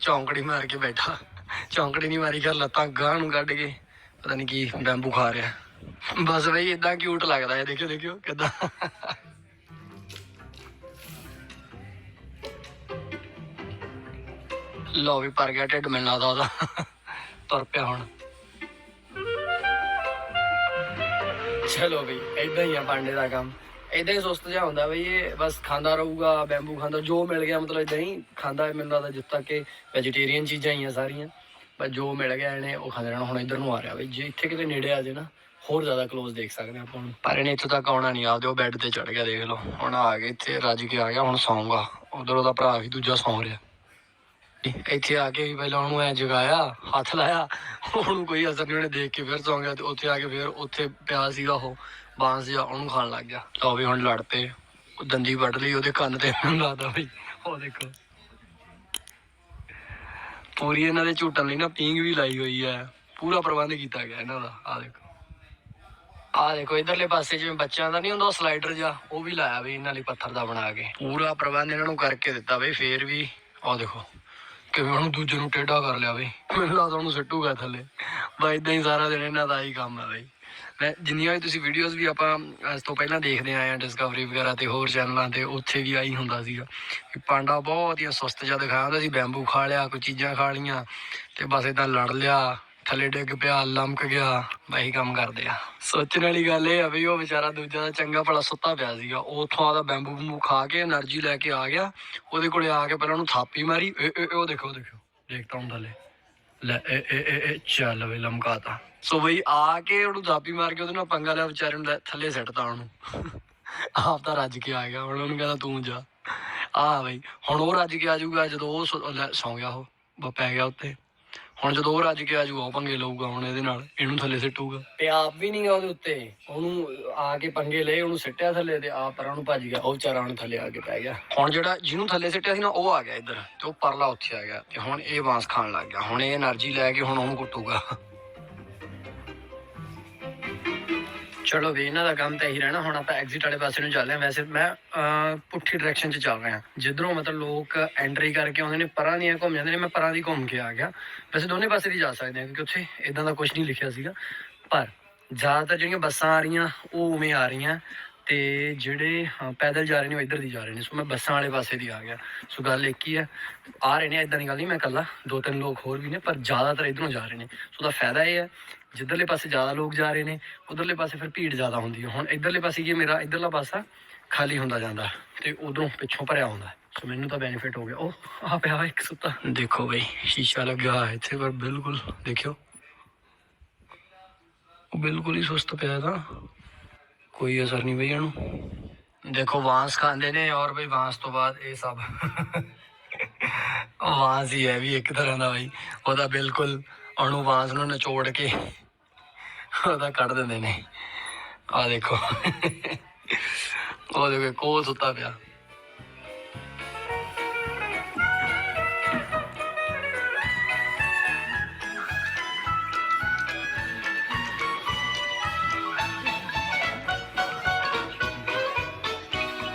ਚੌਂਕੜੀ ਮਾਰ ਕੇ ਬੈਠਾ। ਚੌਂਕੜੀ ਨਹੀਂ ਮਾਰੀ ਕਰ ਲੱਤਾਂ ਗਾਂ ਨੂੰ ਕੱਢ ਕੇ ਪਤਾ ਨਹੀਂ ਕੀ ਬੈਂਬੂ ਖਾ ਰਿਹਾ। ਬਸ ਬਈ ਇਦਾਂ ਕਿਊਟ ਲੱਗਦਾ ਹੈ ਦੇਖਿਓ ਦੇਖਿਓ ਕਿਦਾਂ। ਲੋ ਵੀ ਪਰ ਗਿਆ ਢਿੱਡ ਮਿਲਣਾ ਦਾ ਉਹਦਾ। ਤੁਰ ਪਿਆ ਹੁਣ। ਚਲੋ ਬਈ ਇਦਾਂ ਹੀ ਆ ਪਾਂਡੇ ਦਾ ਕੰਮ। ਇਦਾਂ ਹੀ ਸੁਸਤ ਜਿਹਾ ਹੁੰਦਾ ਬਈ ਇਹ ਬਸ ਖਾਂਦਾ ਰਹੂਗਾ ਬੈਂਬੂ ਖਾਂਦਾ, ਜੋ ਮਿਲ ਗਿਆ ਮਤਲਬ ਇਦਾਂ ਹੀ ਖਾਂਦਾ, ਮੈਨੂੰ ਲੱਗਦਾ ਜਿੱਦ ਤੱਕ ਕਿ ਵੈਜੀਟੇਰੀਅਨ ਚੀਜ਼ਾਂ ਹੀ ਆ ਸਾਰੀਆਂ। ਪਰ ਜੋ ਮਿਲ ਗਿਆ ਇਹਨੇ ਉਹ ਖਾਂਦੇ ਰਹਿਣਾ, ਹੁਣ ਇਧਰ ਨੂੰ ਆ ਰਿਹਾ ਬਈ, ਜੇ ਇੱਥੇ ਕਿਤੇ ਨੇੜੇ ਆ ਜੇ ਨਾ, ਹੋਰ ਜ਼ਿਆਦਾ ক্লোਜ਼ ਦੇਖ ਸਕਦੇ ਆਪਾਂ ਨੂੰ ਪਰ ਇਹਨੇ ਇੱਥੋਂ ਤੱਕ ਆਉਣਾ ਨਹੀਂ, ਆਪਦੇ ਉਹ ਬੈੱਡ ਤੇ ਚੜ ਗਿਆ ਦੇਖ ਲਓ। ਹੁਣ ਆ ਗਿਆ ਇੱਥੇ, ਰੱਜ ਕੇ ਆ ਗਿਆ, ਹੁਣ ਸੌਂਗਾ। ਉਧਰ ਉਹਦਾ ਭਰਾ ਵੀ ਦੂਜਾ ਸੌਂ ਰਿਹਾ। ਇੱਥੇ ਆ ਕੇ ਵੀ ਪਹਿਲਾਂ ਉਹਨੂੰ ਐ ਜਗਾਇਆ, ਹੱਥ ਲਾਇਆ, ਉਹਨੂੰ ਕੋਈ ਅਸਰ ਨਹੀਂ, ਉਹਨੇ ਦੇਖ ਕੇ ਫਿਰ ਸੌਂ ਗਿਆ ਤੇ ਉੱਥੇ ਆ ਕੇ ਫਿਰ ਉੱਥੇ ਪਿਆ ਸੀਗਾ ਉਹ। ਬਾਂਸ ਜਿਹਾ ਉਹਨੂੰ ਖਾਣ ਲੱਗ ਗਿਆ। ਤਾਂ ਵੀ ਹੁਣ ਲੜ ਪਏ। ਉਹ ਦੰਦੀ ਵੱਢ ਲਈ, ਉਹਦੇ ਕੰਨ ਤੇ ਮੈਨੂੰ ਬਈ ਉਹ ਦੇਖੋ। ਪੂਰੀ ਇਹਨਾਂ ਦੇ ਝੂਟਣ ਲਈ ਨਾ ਪੀਂਗ ਵੀ ਲਾਈ ਹੋਈ ਹੈ। ਪੂਰਾ ਪ੍ਰਬੰਧ ਕੀਤਾ ਗਿਆ ਇਹਨਾਂ ਦਾ। ਆ ਦੇਖੋ। ਆ ਦੇਖੋ, ਇਧਰਲੇ ਪਾਸੇ ਜਿਵੇਂ ਬੱਚਿਆਂ ਦਾ ਨਹੀਂ ਹੁੰਦਾ ਸਲਾਈਡਰ ਜਿਹਾ, ਉਹ ਵੀ ਲਾਇਆ ਵੀ ਇਹਨਾਂ ਲਈ ਪੱਥਰ ਦਾ ਬਣਾ ਕੇ। ਪੂਰਾ ਪ੍ਰਬੰਧ ਇਹਨਾਂ ਨੂੰ ਕਰਕੇ ਦਿੱਤਾ ਬਈ ਫੇਰ ਵੀ ਆ ਦੇਖੋ। ਕਿਵੇਂ ਉਹਨੂੰ ਦੂਜੇ ਨੂੰ ਟੇਢਾ ਕਰ ਲਿਆ ਬਈ ਮੈਨੂੰ ਲੱਗਦਾ ਉਹਨੂੰ ਸਿੱਟੂਗਾ ਥੱਲੇ। ਬਈ ਇਦਾਂ ਹੀ ਸਾਰਾ ਦਿਨ ਇਹਨਾਂ ਦਾ ਹੀ ਕੰਮ ਹੈ ਬਈ। ਮੈਂ ਜਿੰਨੀਆਂ ਵੀ ਤੁਸੀਂ ਵੀਡੀਓਜ਼ ਵੀ ਆਪਾਂ ਅੱਜ ਤੋਂ ਪਹਿਲਾਂ ਦੇਖਦੇ ਆਏ ਆ ਡਿਸਕਵਰੀ ਵਗੈਰਾ ਤੇ ਹੋਰ ਚੈਨਲਾਂ ਤੇ ਉੱਥੇ ਵੀ ਆਈ ਹੁੰਦਾ ਸੀਗਾ ਕਿ ਪਾਂਡਾ ਬਹੁਤ ਹੀ ਸੁਸਤ ਜਿਹਾ ਦਿਖਾਇਆ ਹੁੰਦਾ ਸੀ ਬੈਂਬੂ ਖਾ ਲਿਆ, ਕੋਈ ਚੀਜ਼ਾਂ ਖਾ ਲੀਆਂ ਤੇ ਬਸ ਇਦਾਂ ਲੜ ਲਿਆ, ਥੱਲੇ ਡਿੱਗ ਪਿਆ, ਲੰਮਕ ਗਿਆ ਬਾਈ ਕੰਮ ਕਰਦੇ ਆ। ਸੋਚਣ ਵਾਲੀ ਗੱਲ ਇਹ ਆ ਵੀ ਉਹ ਵਿਚਾਰਾ ਦੂਜਾ ਦਾ ਚੰਗਾ ਭਲਾ ਸੁੱਤਾ ਪਿਆ ਸੀਗਾ, ਉਥੋਂ ਆਦਾ ਬੈਂਬੂ ਬੂੰਬੂ ਖਾ ਕੇ એનર્ਜੀ ਲੈ ਕੇ ਆ ਗਿਆ, ਉਹਦੇ ਕੋਲੇ ਆ ਕੇ ਪਹਿਲਾਂ ਉਹਨੂੰ ਥਾਪੀ ਮਾਰੀ ਉਹ ਦੇਖੋ ਦੇਖੋ, ਦੇਖਤਾ ਹੁੰਦਾ ਲੈ ਲੈ ਏ ਏ ਏ ਏ ਚੱਲ ਵੇ ਲਮਕਾਤਾ। ਸੋ ਬਈ ਆ ਕੇ ਉਹਨੂੰ ਥਾਪੀ ਮਾਰ ਕੇ ਉਹਦੇ ਨਾਲ ਪੰਗਾ ਲਿਆ ਵਿਚਾਰੇ ਨੂੰ ਲੈ- ਥੱਲੇ ਸਿੱਟਤਾ ਉਹਨੂੰ। ਆਪ ਤਾਂ ਰੱਜ ਕੇ ਆ ਗਿਆ ਹੁਣ ਉਹਨੂੰ ਕਹਿੰਦਾ ਤੂੰ ਜਾ। ਆ ਬਈ ਹੁਣ ਉਹ ਰੱਜ ਕੇ ਆ ਜਾਊਗਾ ਜਦੋਂ ਉਹ ਸੌ- ਲੈ, ਸੌਂ ਗਿਆ ਉਹ ਬ- ਪੈ ਗਿਆ ਉੱਤੇ। ਹੁਣ ਜਦੋਂ ਉਹ ਰੱਜ ਕੇ ਆਜੂ ਉਹ ਪੰਗੇ ਲਊਗਾ ਹੁਣ ਇਹਦੇ ਨਾਲ ਇਹਨੂੰ ਥੱਲੇ ਸਿੱਟੂਗਾ। ਤੇ ਆਪ ਵੀ ਨਹੀਂ ਗਾ ਉੱਤੇ। ਉਹਨੂੰ ਆ ਕੇ ਪੰਗੇ ਲਏ ਉਹਨੂੰ ਸਿੱਟਿਆ ਥੱਲੇ ਤੇ ਆਪ ਪਰਾਂ ਨੂੰ ਭੱਜ ਗਿਆ। ਉਹ ਵਿਚਾਰਾ ਹੁਣ ਥੱਲੇ ਆ ਕੇ ਪੈ ਗਿਆ। ਹੁਣ ਜਿਹੜਾ ਜਿਹਨੂੰ ਥੱਲੇ ਸਿੱਟਿਆ ਸੀ ਨਾ ਉਹ ਆ ਗਿਆ ਇੱਧਰ ਤੇ ਉਹ ਪਰਲਾ ਉੱਥੇ ਆ ਗਿਆ। ਤੇ ਹੁਣ ਇਹ ਬਾਂਸ ਖਾਣ ਲੱਗ ਗਿਆ। ਹੁਣ ਇਹ એનર્ਜੀ ਲੈ ਕੇ ਹੁਣ ਉਹਨੂੰ ਕੁੱਟੂਗਾ। ਚਲੋ ਵੀ ਇਹਨਾਂ ਦਾ ਕੰਮ ਤਾਂ ਇਹੀ ਰਹਿਣਾ, ਹੁਣ ਆਪਾਂ ਐਗਜ਼ਿਟ ਵਾਲੇ ਪਾਸੇ ਨੂੰ ਚੱਲ ਰਹੇ ਹਾਂ। ਵੈਸੇ ਮੈਂ ਪੁੱਠੀ ਡਾਇਰੈਕਸ਼ਨ 'ਚ ਚੱਲ ਰਿਹਾ ਜਿੱਧਰੋਂ ਮਤਲਬ ਲੋਕ ਐਂਟਰੀ ਕਰਕੇ ਆਉਂਦੇ ਨੇ, ਪਰਾਂ ਦੀਆਂ ਘੁੰਮ ਜਾਂਦੇ ਨੇ, ਮੈਂ ਪਰਾਂ ਦੀ ਘੁੰਮ ਕੇ ਆ ਗਿਆ। ਵੈਸੇ ਦੋਨੇ ਪਾਸੇ ਦੀ ਜਾ ਸਕਦੇ ਹਾਂ, ਕਿਉਂਕਿ ਉੱਥੇ ਇਦਾਂ ਦਾ ਕੁਝ ਨਹੀਂ ਲਿਖਿਆ ਸੀਗਾ। ਪਰ ਜ਼ਿਆਦਾਤਰ ਜਿਹੜੀਆਂ ਬੱਸਾਂ ਆ ਰਹੀਆਂ, ਉਹ ਉਵੇਂ ਆ ਰਹੀਆਂ। ਤੇ ਜਿਹੜੇ ਪੈਦਲ ਜਾ ਰਹੇ ਨੇ, ਉਹ ਇੱਧਰ ਦੀ ਜਾ ਰਹੇ ਨੇ। ਸੋ ਮੈਂ ਬੱਸਾਂ ਵਾਲੇ ਪਾਸੇ ਦੀ ਆ ਗਿਆ। ਸੋ ਗੱਲ ਇੱਕ ਹੀ ਹੈ, ਆ ਰਹੇ ਨੇ ਇਦਾਂ ਦੀ ਗੱਲ ਨਹੀਂ, ਮੈਂ ਇਕੱਲਾ। ਦੋ ਤਿੰਨ ਲੋਕ ਹੋਰ ਵੀ ਨੇ, ਪਰ ਜ਼ਿਆਦਾਤਰ ਇਧਰੋਂ ਜਾ ਰਹੇ ਨੇ। ਸੋ ਦਾ ਫਾਇਦਾ ਇਹ ਹੈ ਜਿੱਧਰਲੇ ਪਾਸੇ ਜ਼ਿਆਦਾ ਲੋਕ ਜਾ ਰਹੇ ਨੇ, ਉਧਰਲੇ ਪਾਸੇ ਫਿਰ ਭੀੜ ਜ਼ਿਆਦਾ ਹੁੰਦੀ ਹੈ। ਹੁਣ ਇਧਰਲੇ ਪਾਸੇ ਕੀ ਮੇਰਾ ਇਧਰਲਾ ਪਾਸਾ ਖਾਲੀ ਹੁੰਦਾ ਜਾਂਦਾ ਤੇ ਉਧਰੋਂ ਪਿੱਛੋਂ ਭਰਿਆ ਹੁੰਦਾ ਸੋ ਮੈਨੂੰ ਤਾਂ ਬੈਨੀਫਿਟ ਹੋ ਗਿਆ। ਉਹ ਆ ਪਿਆ ਵਾ ਇੱਕ ਸੁੱਤਾ। ਦੇਖੋ ਬਈ, ਸ਼ੀਸ਼ਾ ਲੱਗਿਆ ਹੋਇਆ ਇੱਥੇ, ਪਰ ਬਿਲਕੁਲ ਦੇਖਿਓ। ਉਹ ਬਿਲਕੁਲ ਹੀ ਸੁਸਤ ਪਿਆ ਤਾਂ। ਕੋਈ ਅਸਰ ਨਹੀਂ ਬਈ ਇਹਨੂੰ। ਦੇਖੋ, ਵਾਂਸ ਖਾਂਦੇ ਨੇ ਔਰ ਬਈ ਵਾਂਸ ਤੋਂ ਬਾਅਦ ਇਹ ਸਭ। ਵਾਂਸ ਹੀ ਹੈ ਵੀ ਇੱਕ ਤਰ੍ਹਾਂ ਦਾ ਬਈ। ਉਹਦਾ ਬਿਲਕੁਲ ਉਹਨੂੰ ਵਾਂਸ ਨੂੰ ਨਿਚੋੜ ਕੇ ਉਹਦਾ ਕੱਢ ਦਿੰਦੇ ਨੇ। ਆ ਦੇਖੋ। ਉਹ ਦੇਖੋ, ਕੋਲ ਸੁੱਤਾ ਪਿਆ।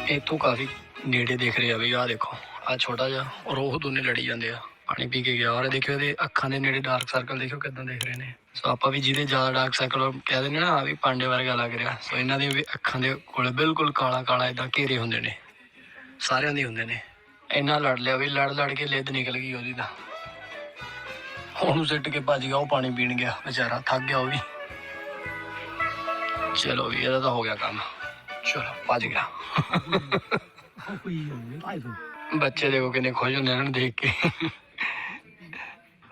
ਇੱਥੋਂ ਕਾਫੀ ਨੇੜੇ ਦਿਖ ਰਿਹਾ ਵੀ ਆਹ ਦੇਖੋ ਆ ਛੋਟਾ ਜਿਹਾ, ਔਰ ਉਹ ਦੋਨੇ ਲੜੀ ਜਾਂਦੇ ਆ। ਪਾਣੀ ਪੀ ਕੇ ਗਿਆ। ਔਰ ਦੇਖਿਓ ਇਹਦੇ ਅੱਖਾਂ ਦੇ ਨੇੜੇ ਡਾਰਕ ਸਰਕਲ ਦੇਖਿਓ ਕਿਦਾਂ ਦਿਖ ਰਹੇ ਨੇ। ਸੋ ਆਪਾਂ ਵੀ ਜਿਹਦੇ ਜ਼ਿਆਦਾ ਡਾਰਕ ਸਰਕਲ ਕਹਿ ਦਿੰਦੇ ਨਾ ਆ ਵੀ ਪਾਂਡੇ ਵਰਗਾ ਲੱਗ ਰਿਹਾ। ਸੋ ਇਹਨਾਂ ਦੇ ਵੀ ਅੱਖਾਂ ਦੇ ਕੋਲੇ ਬਿਲਕੁਲ ਕਾਲਾ ਕਾਲਾ ਇਦਾਂ ਘੇਰੇ ਹੁੰਦੇ ਨੇ। ਸਾਰਿਆਂ ਦੇ ਹੁੰਦੇ ਨੇ। ਇੰਨਾ ਲੜ ਲਿਆ ਵੀ ਲੜ ਲੜ ਕੇ ਲਿੱਦ ਨਿਕਲ ਗਈ ਉਹਦੀ ਤਾਂ। ਉਹਨੂੰ ਸਿੱਟ ਕੇ ਭੱਜ ਗਿਆ ਉਹ ਪਾਣੀ ਪੀਣ ਗਿਆ ਵਿਚਾਰਾ ਥੱਕ ਗਿਆ ਉਹ ਵੀ। ਚਲੋ ਵੀ ਇਹਦਾ ਤਾਂ ਹੋ ਗਿਆ ਕੰਮ। ਚਲੋ ਭੱਜ ਗਿਆ। ਬੱਚੇ ਦੇਖੋ ਕਿੰਨੇ ਖੁਸ਼ ਹੁੰਦੇ ਨੂੰ ਦੇਖ ਕੇ।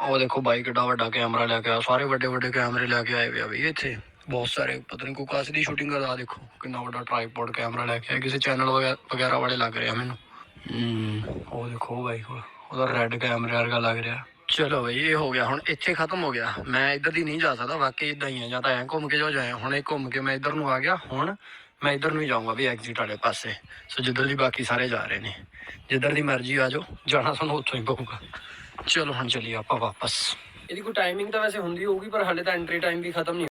ਉਹ ਦੇਖੋ ਬਾਈਕ ਏਡਾ ਵੱਡਾ ਕੈਮਰਾ ਲੈ ਕੇ ਆ ਸਾਰੇ ਵੱਡੇ ਵੱਡੇ ਕੈਮਰੇ ਲੈ ਕੇ ਆਏ ਵੇ ਆ ਬਈ ਇੱਥੇ। ਬਹੁਤ ਸਾਰੇ, ਪਤਾ ਨਹੀਂ ਕੋਈ ਕਾਸ ਦੀ ਸ਼ੂਟਿੰਗ ਕਰਦਾ ਦੇਖੋ, ਕਿੰਨਾ ਵੱਡਾ ਟ੍ਰਾਈਪੋਡ ਕੈਮਰਾ ਲੈ ਕੇ ਆਏ ਕਿਸੇ ਚੈਨਲ ਵਗੈਰਾ ਵਾਲੇ ਲੱਗ ਰਿਹਾ ਮੈਨੂੰ। ਉਹ ਦੇਖੋ ਬਾਈ ਕੋਲ, ਉਹਦਾ ਰੈੱਡ ਕੈਮਰੇ ਵਰਗਾ ਲੱਗ ਰਿਹਾ। ਚਲੋ ਬਈ, ਇਹ ਹੋ ਗਿਆ, ਹੁਣ ਇੱਥੇ ਖਤਮ ਹੋ ਗਿਆ। ਮੈਂ ਇੱਧਰ ਦੀ ਨਹੀਂ ਜਾ ਸਕਦਾ, ਵਾਕਈ ਇਦਾਂ ਹੀ ਆ, ਜਾਂ ਤਾਂ ਐਂ ਘੁੰਮ ਕੇ ਜਾਓ, ਜਾਂ ਹੁਣ ਇਹ ਘੁੰਮ ਕੇ ਮੈਂ ਇੱਧਰ ਨੂੰ ਆ ਗਿਆ, ਹੁਣ ਮੈਂ ਇੱਧਰ ਨੂੰ ਹੀ ਜਾਊਂਗਾ ਵੀ ਐਗਜ਼ਿਟ ਵਾਲੇ ਪਾਸੇ। ਸੋ ਜਿੱਧਰ ਦੀ ਬਾਕੀ ਸਾਰੇ ਜਾ ਰਹੇ ਨੇ। ਜਿੱਧਰ ਦੀ ਮਰਜ਼ੀ ਆ ਜਾਓ, ਜਾਣਾ ਸਾਨੂੰ ਉੱਥੋਂ ਹੀ ਪਊਗਾ। ਚਲੋ ਹੁਣ ਚਲੀਏ ਆਪਾਂ ਵਾਪਸ। ਇਹਦੀ ਕੋਈ ਟਾਈਮਿੰਗ ਤਾਂ ਵੈਸੇ ਹੁੰਦੀ ਹੋਊਗੀ, ਪਰ ਹਾਲੇ ਤਾਂ ਐਂਟਰੀ ਟਾਈਮ ਵੀ ਖਤਮ ਨਹੀਂ